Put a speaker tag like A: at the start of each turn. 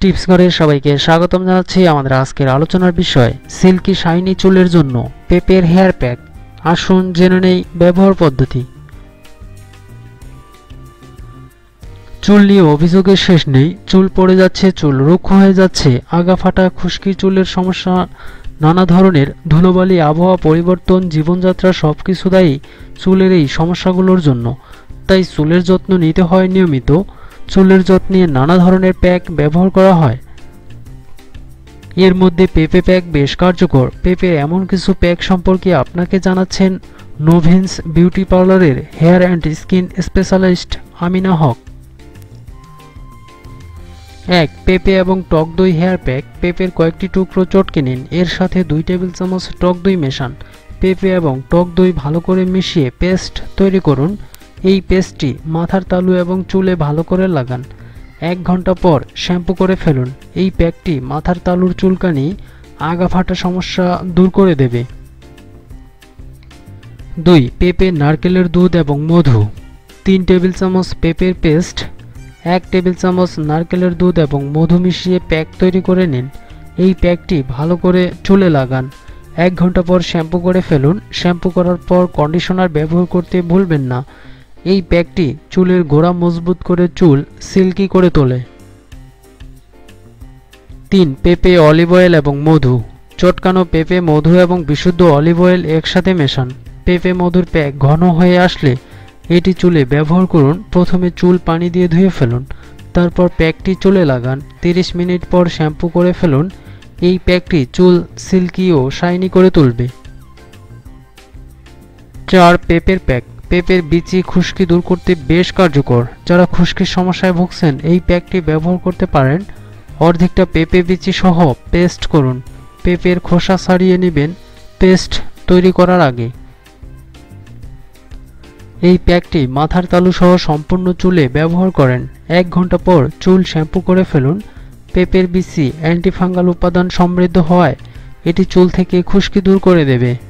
A: Tips করে সবাইকে স্বাগতম জানাচ্ছি আমাদের আজকের আলোচনার বিষয়, সিল্কি শাইনি চুলের জন্য পেপের হেয়ার প্যাক। আসুন জেনে নেই ব্যবহার পদ্ধতি। চুল নিয়ে অভিযোগের শেষ নেই, চুল পড়ে যাচ্ছে, চুল রুক্ষ হয়ে যাচ্ছে আগা ফাটা খুশকি চুলের সমস্যা, নানা ধরনের ধুলোবালি, আবহাওয়া পরিবর্তন, জীবনযাত্রা সব কিছু দায়ী চুলের এই সমস্যাগুলোর জন্য। তাই চুলের যত্ন নিতে হয় নিয়মিত। চুলের যত্নে নানা ধরনের প্যাক ব্যবহার করা হয়। এর মধ্যে পেপে প্যাক বেশ কার্যকর। পেপে এমন কিছু প্যাক সম্পর্কে আপনাকে জানাচ্ছেন নোভেন্স বিউটি পার্লারের hair and skin specialist Amina Haque. এক, পেঁপে এবং টক দই হেয়ার প্যাক। পেঁপের কয়েকটি টুকরো চটকে নিন। এর সাথে দুই টেবিল চামচ টক দই মেশান। পেঁপে এবং টক দই ভালো করে মিশিয়ে পেস্ট তৈরি করুন। এই পেস্টটি মাথার তালু এবং চুলে ভালো করে লাগান। এক ঘণ্টা পর শ্যাম্পু করে ফেলুন। এই প্যাকটি মাথার তালুর চুলকানি, আগা ফাটা সমস্যা দূর করে দেবে। দুই, পেঁপে, নারকেলের দুধ এবং মধু। তিন টেবিল চামচ পেঁপের পেস্ট, এক টেবিল চামচ নারকেলের দুধ এবং মধু মিশিয়ে প্যাক তৈরি করে নিন। এই প্যাকটি ভালো করে চুলে লাগান। এক ঘণ্টা পর শ্যাম্পু করে ফেলুন। শ্যাম্পু করার পর কন্ডিশনার ব্যবহার করতে ভুলবেন না। এই প্যাকটি চুলের গোড়া মজবুত করে চুল সিল্কি করে তোলে। তিন, পেঁপে, অলিভ অয়েল এবং মধু। চটকানো পেঁপে, মধু এবং বিশুদ্ধ অলিভ অয়েল একসাথে মেশান। পেঁপে, মধুর প্যাক ঘন হয়ে আসলে এটি চুলে ব্যবহার করুন। প্রথমে চুল পানি দিয়ে ধুয়ে ফেলুন। তারপর প্যাকটি চুলে লাগান। 30 মিনিট পর শ্যাম্পু করে ফেলুন। এই প্যাকটি চুল সিল্কি ও শাইনি করে তুলবে। চার, পেঁপের প্যাক। পেঁপের বিচি খুশকি দূর করতে বেশ কার্যকর। যারা খুশকির সমস্যায় ভুগছেন, এই প্যাকটি ব্যবহার করতে পারেন। অর্ধেকটা পেঁপে বিচি সহ পেস্ট করুন। পেঁপের খোসা ছাড়িয়ে নেবেন পেস্ট তৈরি করার আগে। এই প্যাকটি মাথার তালু সহ সম্পূর্ণ চুলে ব্যবহার করেন। এক ঘণ্টা পর চুল শ্যাম্পু করে ফেলুন। পেঁপের বিচি অ্যান্টিফাঙ্গাল উপাদান সমৃদ্ধ হওয়ায় এটি চুল থেকে খুশকি দূর করে দেবে।